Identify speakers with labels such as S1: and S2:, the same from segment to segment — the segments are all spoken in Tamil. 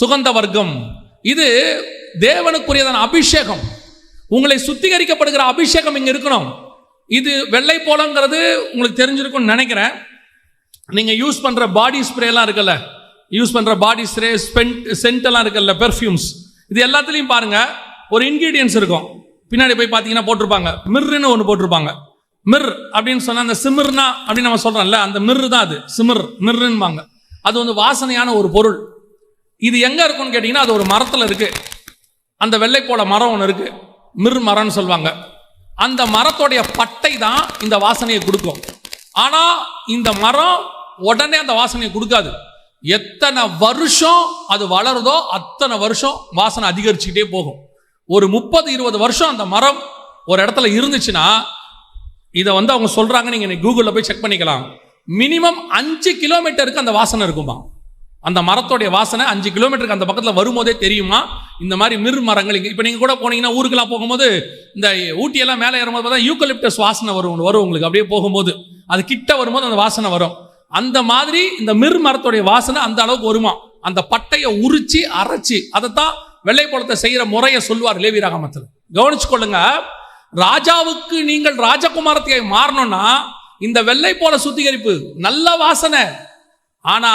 S1: சுகந்த வர்க்கம். இது தேவனுக்குரியதான அபிஷேகம். உங்களை சுத்திகரிக்கப்படுகிற அபிஷேகம் இங்கே இருக்கணும். இது வெள்ளை போலங்கிறது உங்களுக்கு தெரிஞ்சிருக்கும்னு நினைக்கிறேன். நீங்கள் யூஸ் பண்ணுற பாடி ஸ்ப்ரேலாம் இருக்குல்ல? யூஸ் பண்ணுற பாடி ஸ்ப்ரே ஸ்பென்ட் சென்ட் எல்லாம் இருக்குல்ல? பெர்ஃப்யூம்ஸ் இது எல்லாத்துலேயும் பாருங்கள் ஒரு இன்கிரீடியன்ஸ் இருக்கும். பின்னாடி போய் பார்த்தீங்கன்னா போட்டிருப்பாங்க. மிர்ருன்னு ஒன்று போட்டிருப்பாங்க. மிர் அப்படின்னு சொன்னால் அந்த சிமிர்னா அப்படின்னு நம்ம சொல்கிறோம்ல அந்த மிர் தான் அது. சிமிர் மிர்ருன்பாங்க அது வந்து வாசனையான ஒரு பொருள். இது எங்க இருக்கும்னு கேட்டீங்கன்னா அது ஒரு மரத்துல இருக்கு. அந்த வெள்ளை போல மரம் ஒன்று இருக்கு. மிர் மரம்னு சொல்லுவாங்க. அந்த மரத்தோடைய பட்டை தான் இந்த வாசனையை கொடுக்கும். ஆனா இந்த மரம் உடனே அந்த வாசனையை கொடுக்காது. எத்தனை வருஷம் அது வளருதோ அத்தனை வருஷம் வாசனை அதிகரிச்சுக்கிட்டே போகும். ஒரு முப்பது இருபது வருஷம் அந்த மரம் ஒரு இடத்துல இருந்துச்சுன்னா இதை வந்து அவங்க சொல்றாங்க நீங்க கூகுளில் போய் செக் பண்ணிக்கலாம். மினிமம் அஞ்சு கிலோமீட்டருக்கு அந்த வாசனை இருக்குமா அந்த மரத்தோடைய வாசனை அஞ்சு கிலோமீட்டருக்கு அந்த பக்கத்தில் வரும்போதே தெரியுமா? இந்த மாதிரி மிர் மரங்கள் இங்கே. இப்போ நீங்கள் கூட போனீங்கன்னா ஊருக்கெல்லாம் போகும்போது இந்த ஊட்டியெல்லாம் மேலே ஏறும்போது பார்த்தா யூக்கலிப்டஸ் வாசனை வரும் வரும் உங்களுக்கு. அப்படியே போகும்போது. அது கிட்ட வரும்போது அந்த வாசனை வரும். அந்த மாதிரி இந்த மிர் மரத்தோடைய வாசனை அந்த அளவுக்கு வருமா? அந்த பட்டையை உரிச்சு அரைச்சி. அதைத்தான் வெள்ளைப்பழத்தை செய்கிற முறையை சொல்வார் லேவி ராகமத்தில். கவனிச்சு கொள்ளுங்க ராஜாவுக்கு நீங்கள் ராஜகுமாரத்தையை மாறணும்னா இந்த வெள்ளை போல சுத்திகரிப்பு நல்ல வாசனை. ஆனா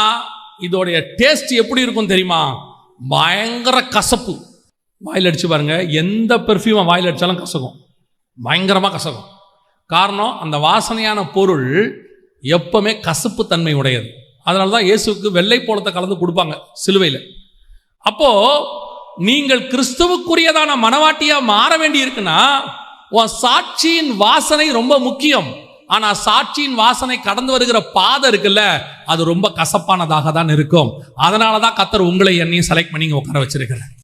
S1: இதோடைய டேஸ்ட் எப்படி இருக்கும் தெரியுமா? பயங்கர கசப்பு. வாயில் அடிச்சு பாருங்க. எந்த பெர்ஃப்யூமை வாயில் அடித்தாலும் கசக்கும். பயங்கரமாக கசக்கும். காரணம் அந்த வாசனையான பொருள் எப்பவுமே கசப்பு தன்மை உடையது. அதனால தான் இயேசுக்கு வெள்ளை போலத்தை கலந்து கொடுப்பாங்க சிலுவையில். அப்போது நீங்கள் கிறிஸ்துவுக்குரியதான மனவாட்டியாக மாற வேண்டி இருக்குன்னா உன் சாட்சியின் வாசனை ரொம்ப முக்கியம். ஆனா சாட்சியின் வாசனை கடந்து வருகிற பாதை இருக்குல்ல அது ரொம்ப கசப்பானதாக தான் இருக்கும். அதனால தான் கத்தர் உங்களை என்னையும் செலக்ட் பண்ணி இங்க உட்கார வச்சிருக்கிறேன்